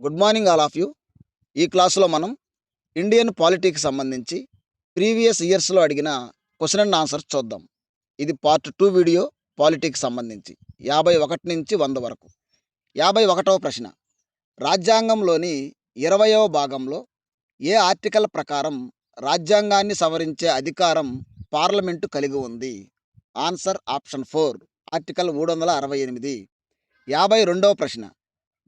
Good morning all of you. ఈ క్లాసులో మనం ఇండియన్ పాలిటిక్స్ సంబంధించి ప్రీవియస్ ఇయర్స్లో అడిగిన క్వశ్చన్ అండ్ ఆన్సర్స్ చూద్దాం. ఇది పార్ట్ టూ వీడియో పాలిటిక్స్ సంబంధించి. యాభై ఒకటి నుంచి వంద వరకు. యాభై ఒకటవ ప్రశ్న. రాజ్యాంగంలోని ఇరవయవ భాగంలో ఏ ఆర్టికల్ ప్రకారం రాజ్యాంగాన్ని సవరించే అధికారం పార్లమెంటు కలిగి ఉంది? Answer option four. ఆర్టికల్ మూడు వందల అరవై ఎనిమిది. యాభై రెండవ ప్రశ్న.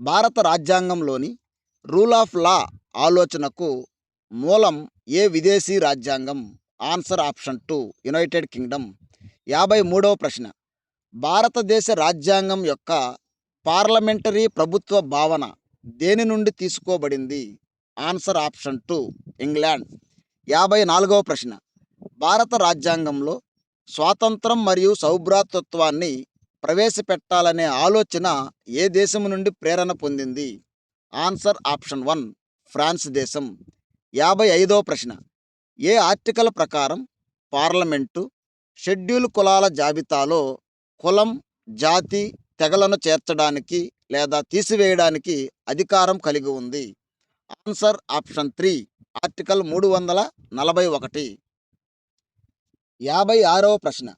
భారత రాజ్యాంగంలోని రూల్ ఆఫ్ లా ఆలోచనకు మూలం ఏ విదేశీ రాజ్యాంగం? Answer option two United Kingdom. యాభై మూడవ ప్రశ్న. భారతదేశ రాజ్యాంగం యొక్క పార్లమెంటరీ ప్రభుత్వ భావన దేని నుండి తీసుకోబడింది? Answer option two England. యాభై నాలుగవ ప్రశ్న. భారత రాజ్యాంగంలో స్వాతంత్రం మరియు సౌభ్రాతత్వాన్ని ప్రవేశపెట్టాలనే ఆలోచన ఏ దేశం నుండి ప్రేరణ పొందింది? ఆన్సర్ ఆప్షన్ వన్ ఫ్రాన్స్ దేశం. యాభై ఐదో ప్రశ్న. ఏ ఆర్టికల్ ప్రకారం పార్లమెంటు షెడ్యూల్ కులాల జాబితాలో కులం జాతి తెగలను చేర్చడానికి లేదా తీసివేయడానికి అధికారం కలిగి ఉంది? ఆన్సర్ ఆప్షన్ త్రీ ఆర్టికల్ మూడు వందల నలభై ఒకటి. యాభై ఆరవ ప్రశ్న.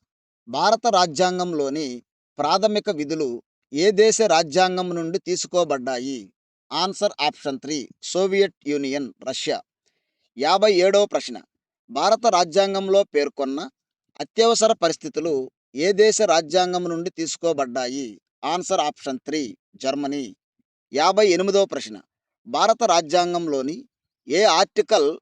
భారత రాజ్యాంగంలోని ప్రాథమిక విధులు ఏ దేశ రాజ్యాంగం నుండి తీసుకోబడ్డాయి? Answer option three Soviet Union Russia. యాభై ఏడవ ప్రశ్న. భారత రాజ్యాంగంలో పేర్కొన్న అత్యవసర పరిస్థితులు ఏ దేశ రాజ్యాంగం నుండి తీసుకోబడ్డాయి? Answer option three Germany. యాభై ఎనిమిదవ ప్రశ్న. భారత రాజ్యాంగంలోని ఏ ఆర్టికల్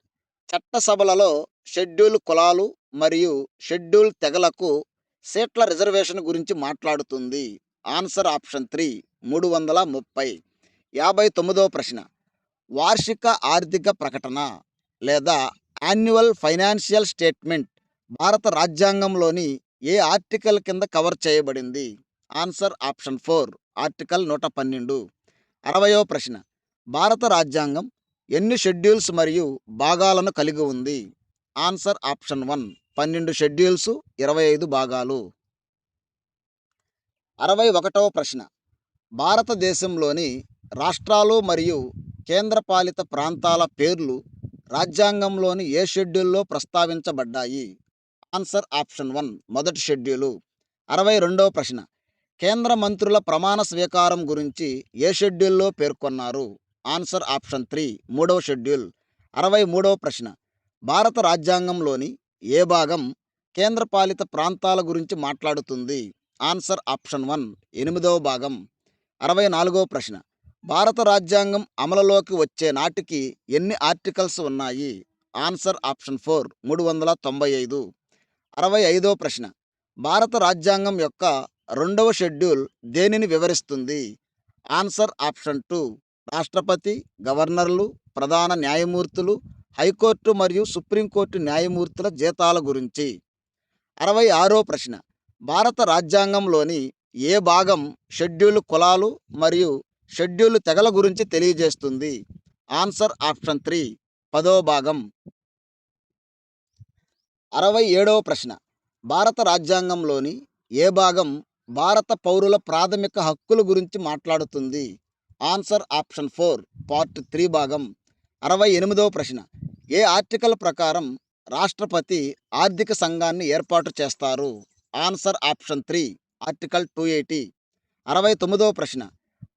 చట్టసభలలో షెడ్యూల్ కులాలు మరియు షెడ్యూల్ తెగలకు సీట్ల రిజర్వేషన్ గురించి మాట్లాడుతుంది. ఆన్సర్ ఆప్షన్ త్రీ మూడు వందల ముప్పై. యాభై తొమ్మిదవ ప్రశ్న. వార్షిక ఆర్థిక ప్రకటన లేదా యాన్యువల్ ఫైనాన్షియల్ స్టేట్మెంట్ భారత రాజ్యాంగంలోని ఏ ఆర్టికల్ కింద కవర్ చేయబడింది? ఆన్సర్ ఆప్షన్ ఫోర్ ఆర్టికల్ నూట పన్నెండు. అరవయో ప్రశ్న. భారత రాజ్యాంగం ఎన్ని షెడ్యూల్స్ మరియు భాగాలను కలిగి ఉంది? ఆన్సర్ ఆప్షన్ వన్ పన్నెండు షెడ్యూల్స్ ఇరవై ఐదు భాగాలు. అరవై ఒకటవ ప్రశ్న. భారతదేశంలోని రాష్ట్రాలు మరియు కేంద్రపాలిత ప్రాంతాల పేర్లు రాజ్యాంగంలోని ఏ షెడ్యూల్లో ప్రస్తావించబడ్డాయి? ఆన్సర్ ఆప్షన్ వన్ మొదటి షెడ్యూలు. అరవై రెండవ ప్రశ్న. కేంద్ర మంత్రుల ప్రమాణ స్వీకారం గురించి ఏ షెడ్యూల్లో పేర్కొన్నారు? ఆన్సర్ ఆప్షన్ త్రీ మూడవ షెడ్యూల్. అరవై మూడవ ప్రశ్న. భారత రాజ్యాంగంలోని ఏ భాగం కేంద్రపాలిత ప్రాంతాల గురించి మాట్లాడుతుంది? ఆన్సర్ ఆప్షన్ వన్ ఎనిమిదవ భాగం. అరవై నాలుగవ ప్రశ్న. భారత రాజ్యాంగం అమలులోకి వచ్చే నాటికి ఎన్ని ఆర్టికల్స్ ఉన్నాయి? ఆన్సర్ ఆప్షన్ ఫోర్ మూడు వందల తొంభై ఐదు. అరవై ఐదో ప్రశ్న. భారత రాజ్యాంగం యొక్క రెండవ షెడ్యూల్ దేనిని వివరిస్తుంది? ఆన్సర్ ఆప్షన్ టూ రాష్ట్రపతి గవర్నర్లు ప్రధాన న్యాయమూర్తులు హైకోర్టు మరియు సుప్రీంకోర్టు న్యాయమూర్తుల జీతాల గురించి. అరవై ఆరో ప్రశ్న. భారత రాజ్యాంగంలోని ఏ భాగం షెడ్యూల్ కులాలు మరియు షెడ్యూల్ తెగల గురించి తెలియజేస్తుంది? Answer option three. పదో భాగం. అరవై ఏడవ ప్రశ్న. భారత రాజ్యాంగంలోని ఏ భాగం భారత పౌరుల ప్రాథమిక హక్కుల గురించి మాట్లాడుతుంది? Answer option four. Part three భాగం. అరవై ఎనిమిదవ ప్రశ్న. ఏ ఆర్టికల్ ప్రకారం రాష్ట్రపతి ఆర్థిక సంఘాన్ని ఏర్పాటు చేస్తారు? Answer option three article two eighty. అరవై తొమ్మిదవ ప్రశ్న.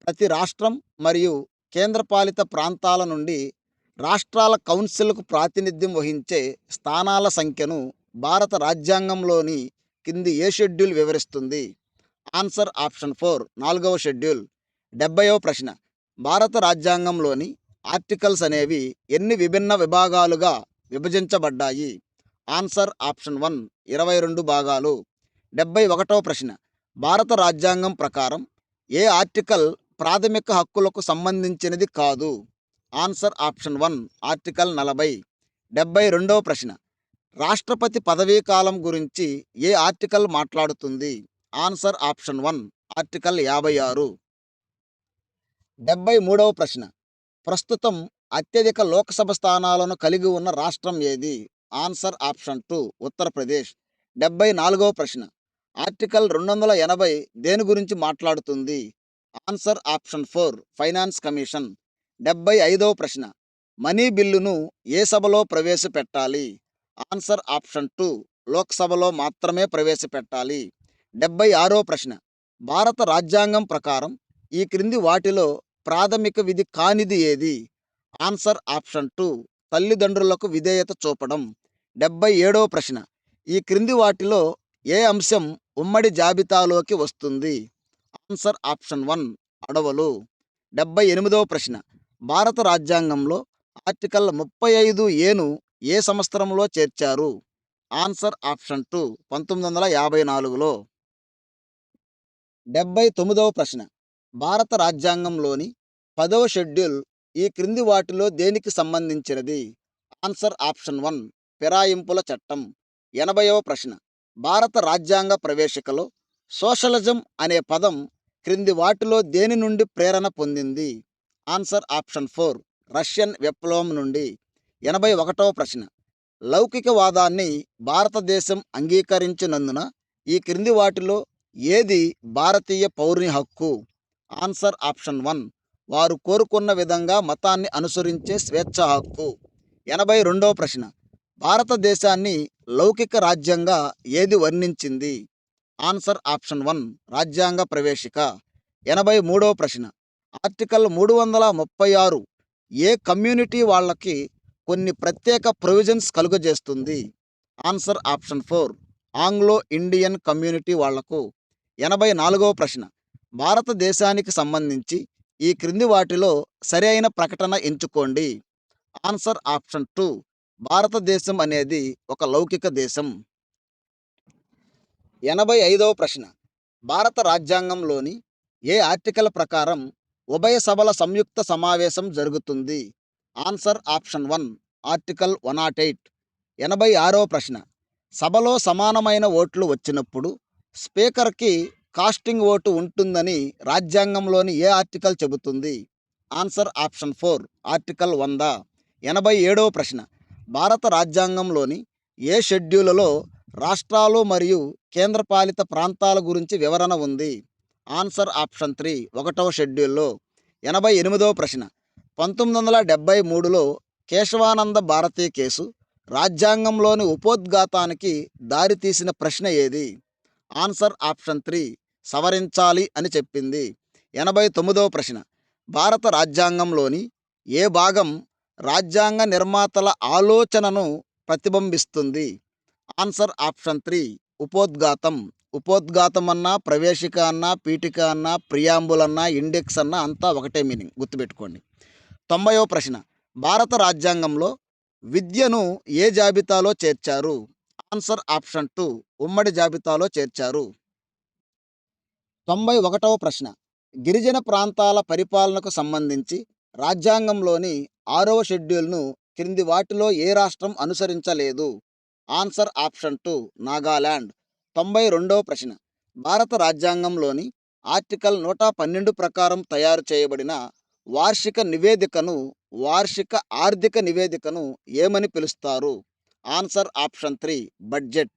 ప్రతి రాష్ట్రం మరియు కేంద్రపాలిత ప్రాంతాల నుండి రాష్ట్రాల కౌన్సిల్కు ప్రాతినిధ్యం వహించే స్థానాల సంఖ్యను భారత రాజ్యాంగంలోని కింది ఏ షెడ్యూల్ వివరిస్తుంది? ఆన్సర్ ఆప్షన్ ఫోర్ నాలుగవ షెడ్యూల్. డెబ్బైవ ప్రశ్న. భారత రాజ్యాంగంలోని ఆర్టికల్స్ అనేవి ఎన్ని విభిన్న విభాగాలుగా విభజించబడ్డాయి? ఆన్సర్ ఆప్షన్ వన్ ఇరవై రెండు భాగాలు. డెబ్బై ఒకటవ ప్రశ్న. భారత రాజ్యాంగం ప్రకారం ఏ ఆర్టికల్ ప్రాథమిక హక్కులకు సంబంధించినది కాదు? ఆన్సర్ ఆప్షన్ వన్ ఆర్టికల్ నలభై. డెబ్బై రెండవ ప్రశ్న. రాష్ట్రపతి పదవీ కాలం గురించి ఏ ఆర్టికల్ మాట్లాడుతుంది? ఆన్సర్ ఆప్షన్ వన్ ఆర్టికల్ యాభై ఆరు. డెబ్బై మూడవ ప్రశ్న. ప్రస్తుతం అత్యధిక లోక్సభ స్థానాలను కలిగి ఉన్న రాష్ట్రం ఏది? Answer option two Uttar Pradesh. డెబ్బై నాలుగవ ప్రశ్న. ఆర్టికల్ రెండు వందల ఎనభై దేని గురించి మాట్లాడుతుంది? Answer option four finance commission. డెబ్బై ఐదవ ప్రశ్న. మనీ బిల్లును ఏ సభలో ప్రవేశపెట్టాలి? ఆన్సర్ ఆప్షన్ టూ లోక్సభలో మాత్రమే ప్రవేశపెట్టాలి. డెబ్బై ఆరో ప్రశ్న. భారత రాజ్యాంగం ప్రకారం ఈ క్రింది వాటిలో ప్రాథమిక విధి కానిది ఏది? ఆన్సర్ ఆప్షన్ టూ తల్లిదండ్రులకు విధేయత చూపడం. డెబ్బై ఏడవ ప్రశ్న. ఈ క్రింది వాటిలో ఏ అంశం ఉమ్మడి జాబితాలోకి వస్తుంది? ఆన్సర్ ఆప్షన్ వన్ అడవులు. డెబ్బై ఎనిమిదవ ప్రశ్న. భారత రాజ్యాంగంలో ఆర్టికల్ ముప్పై ఐదు ఏను ఏ సంవత్సరంలో చేర్చారు? ఆన్సర్ ఆప్షన్ టూ పంతొమ్మిది వందల యాభై నాలుగులో. డెబ్బై తొమ్మిదవ ప్రశ్న. భారత రాజ్యాంగంలోని పదవ షెడ్యూల్ ఈ క్రింది వాటిలో దేనికి సంబంధించినది? ఆన్సర్ ఆప్షన్ వన్ ఫిరాయింపుల చట్టం. ఎనభైవ ప్రశ్న భారత రాజ్యాంగ ప్రవేశికలో సోషలిజం అనే పదం క్రింది వాటిలో దేని నుండి ప్రేరణ పొందింది? ఆన్సర్ ఆప్షన్ ఫోర్ రష్యన్ విప్లవం నుండి. ఎనభై ఒకటవ ప్రశ్న లౌకికవాదాన్ని భారతదేశం అంగీకరించినందున ఈ క్రింది వాటిలో ఏది భారతీయ పౌరుని హక్కు? ఆన్సర్ ఆప్షన్ వన్ వారు కోరుకున్న విధంగా మతాన్ని అనుసరించే స్వేచ్ఛ హక్కు. ఎనభై రెండవ ప్రశ్న. భారతదేశాన్ని లౌకిక రాజ్యంగా ఏది వర్ణించింది? ఆన్సర్ ఆప్షన్ వన్ రాజ్యాంగ ప్రవేశిక. ఎనభై మూడవ ప్రశ్న. ఆర్టికల్ మూడు వందల ముప్పై ఆరు ఏ కమ్యూనిటీ వాళ్ళకి కొన్ని ప్రత్యేక provisions కలుగజేస్తుంది? Answer option four Anglo Indian community వాళ్ళకు. ఎనభై నాలుగవ ప్రశ్న. భారతదేశానికి సంబంధించి ఈ క్రింది వాటిలో సరైన ప్రకటన ఎంచుకోండి. ఆన్సర్ ఆప్షన్ టూ భారతదేశం అనేది ఒక లౌకిక దేశం. ఎనభై ఐదవ ప్రశ్న భారత రాజ్యాంగంలోని ఏ ఆర్టికల్ ప్రకారం ఉభయ సభల సంయుక్త సమావేశం జరుగుతుంది? Answer option one article one nought eight. ఎనభై ఆరవ ప్రశ్న సభలో సమానమైన ఓట్లు వచ్చినప్పుడు స్పీకర్కి కాస్టింగ్ ఓటు ఉంటుందని రాజ్యాంగంలోని ఏ ఆర్టికల్ చెబుతుంది? ఆన్సర్ ఆప్షన్ ఫోర్ ఆర్టికల్ వంద. ఎనభై ఏడవ ప్రశ్న. భారత రాజ్యాంగంలోని ఏ షెడ్యూల్లో రాష్ట్రాలు మరియు కేంద్రపాలిత ప్రాంతాల గురించి వివరణ ఉంది? ఆన్సర్ ఆప్షన్ త్రీ ఒకటవ షెడ్యూల్లో. ఎనభై ఎనిమిదవ ప్రశ్న. పంతొమ్మిది వందల డెబ్బై మూడులో కేశవానంద భారతి కేసు రాజ్యాంగంలోని ఉపోద్ఘాతానికి దారితీసిన ప్రశ్న ఏది? ఆన్సర్ ఆప్షన్ త్రీ సవరించాలి అని చెప్పింది. ఎనభై తొమ్మిదవ ప్రశ్న. భారత రాజ్యాంగంలోని ఏ భాగం రాజ్యాంగ నిర్మాతల ఆలోచనను ప్రతిబింబిస్తుంది? ఆన్సర్ ఆప్షన్ త్రీ ఉపోద్ఘాతం. ఉపోద్ఘాతం అన్నా ప్రవేశిక అన్నా పీఠిక అన్నా ప్రియాంబుల్ అన్నా ఇండెక్స్ అన్నా అంతా ఒకటే మీనింగ్. గుర్తుపెట్టుకోండి. తొంభైవ ప్రశ్న. భారత రాజ్యాంగంలో విద్యను ఏ జాబితాలో చేర్చారు? ఆన్సర్ ఆప్షన్ టూ ఉమ్మడి జాబితాలో చేర్చారు. తొంభై ఒకటవ ప్రశ్న. గిరిజన ప్రాంతాల పరిపాలనకు సంబంధించి రాజ్యాంగంలోని ఆరవ షెడ్యూల్ను క్రింది వాటిలో ఏ రాష్ట్రం అనుసరించలేదు? Answer option two Nagaland. తొంభై రెండవ ప్రశ్న. భారత రాజ్యాంగంలోని ఆర్టికల్ నూట పన్నెండు ప్రకారం తయారు చేయబడిన వార్షిక నివేదికను వార్షిక ఆర్థిక నివేదికను ఏమని పిలుస్తారు? Answer option three budget.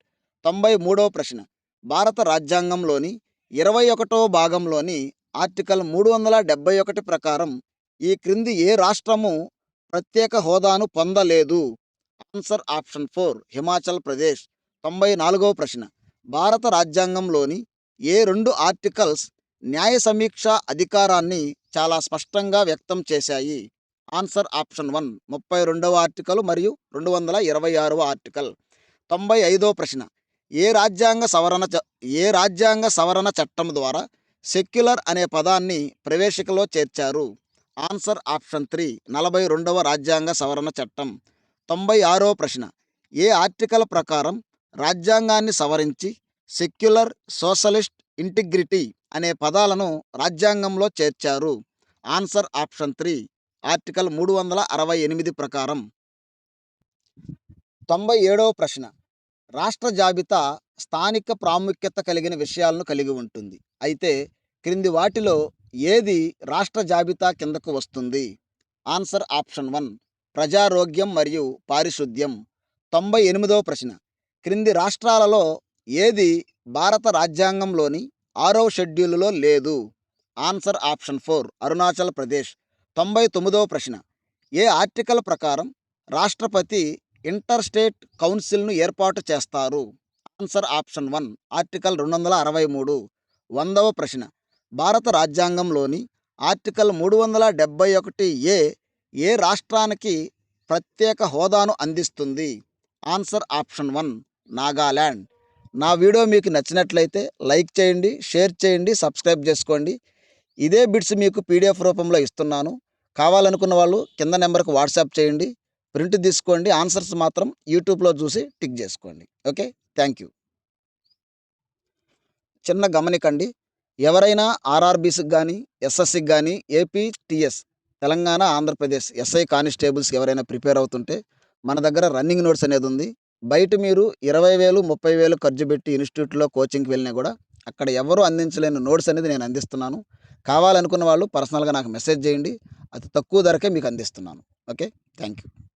తొంభై మూడవ ప్రశ్న. భారత రాజ్యాంగంలోని ఇరవై ఒకటవ భాగంలోని ఆర్టికల్ మూడు వందల డెబ్బై ఒకటి ప్రకారం ఈ క్రింది ఏ రాష్ట్రము ప్రత్యేక హోదాను పొందలేదు? Answer option four Himachal Pradesh. తొంభై నాలుగవ ప్రశ్న. భారత రాజ్యాంగంలోని ఏ రెండు ఆర్టికల్స్ న్యాయ సమీక్ష అధికారాన్ని చాలా స్పష్టంగా వ్యక్తం చేశాయి? Answer option one. ముప్పై రెండవ ఆర్టికల్ మరియు రెండు వందల ఇరవై ఆరవ ఆర్టికల్. తొంభై ఐదో ప్రశ్న. ఏ రాజ్యాంగ సవరణ చ- ఏ రాజ్యాంగ సవరణ చట్టం ద్వారా సెక్యులర్ అనే పదాన్ని ప్రవేశికలో చేర్చారు? Answer option three. నలభై రెండవ రాజ్యాంగ సవరణ చట్టం. తొంభై ఆరో ప్రశ్న. ఏ ఆర్టికల్ ప్రకారం రాజ్యాంగాన్ని సవరించి సెక్యులర్ సోషలిస్ట్ ఇంటిగ్రిటీ అనే పదాలను రాజ్యాంగంలో చేర్చారు? Answer option three. ఆర్టికల్ మూడు వందల అరవై ఎనిమిది ప్రకారం. తొంభై ఏడవ ప్రశ్న. రాష్ట్ర జాబితా స్థానిక ప్రాముఖ్యత కలిగిన విషయాలను కలిగి ఉంటుంది. అయితే క్రింది వాటిలో ఏది రాష్ట్ర జాబితా కిందకు వస్తుంది? Answer option one. ప్రజారోగ్యం మరియు పారిశుద్ధ్యం. తొంభై ఎనిమిదవ ప్రశ్న. క్రింది రాష్ట్రాలలో ఏది భారత రాజ్యాంగంలోని ఆరవ షెడ్యూలులో లేదు? Answer option four. Arunachal Pradesh. తొంభై తొమ్మిదవ ప్రశ్న. ఏ ఆర్టికల్ ప్రకారం రాష్ట్రపతి ఇంటర్ స్టేట్ కౌన్సిల్ను ఏర్పాటు చేస్తారు? ఆన్సర్ ఆప్షన్ వన్ ఆర్టికల్ రెండు వందల అరవై మూడు. వందవ ప్రశ్న. భారత రాజ్యాంగంలోని ఆర్టికల్ మూడు వందల డెబ్బై ఒకటి ఏ ఏ రాష్ట్రానికి ప్రత్యేక హోదాను అందిస్తుంది? ఆన్సర్ ఆప్షన్ వన్ నాగాల్యాండ్ నా వీడియో మీకు నచ్చినట్లయితే లైక్ చేయండి షేర్ చేయండి సబ్స్క్రైబ్ చేసుకోండి. ఇదే బిట్స్ మీకు పీడిఎఫ్ రూపంలో ఇస్తున్నాను. కావాలనుకున్న వాళ్ళు కింద నెంబర్కి వాట్సాప్ చేయండి. ప్రింట్ తీసుకోండి. ఆన్సర్స్ మాత్రం యూట్యూబ్లో చూసి టిక్ చేసుకోండి. ఓకే? Thank you. చిన్న గమనికండి. ఎవరైనా ఆర్ఆర్బీస్కి కానీ ఎస్ఎస్సికి కానీ ఏపీటీఎస్ తెలంగాణ ఆంధ్రప్రదేశ్ ఎస్ఐ కానిస్టేబుల్స్కి ఎవరైనా ప్రిపేర్ అవుతుంటే మన దగ్గర రన్నింగ్ నోట్స్ అనేది ఉంది. బయట మీరు ఇరవై వేలు ముప్పై వేలు ఖర్చు పెట్టి ఇన్స్టిట్యూట్లో కోచింగ్కి వెళ్ళినా కూడా అక్కడ ఎవరు అందించలేని నోట్స్ అనేది నేను అందిస్తున్నాను. కావాలనుకున్న వాళ్ళు పర్సనల్గా నాకు మెసేజ్ చేయండి. అతి తక్కువ ధరకే మీకు అందిస్తున్నాను. ఓకే? Thank you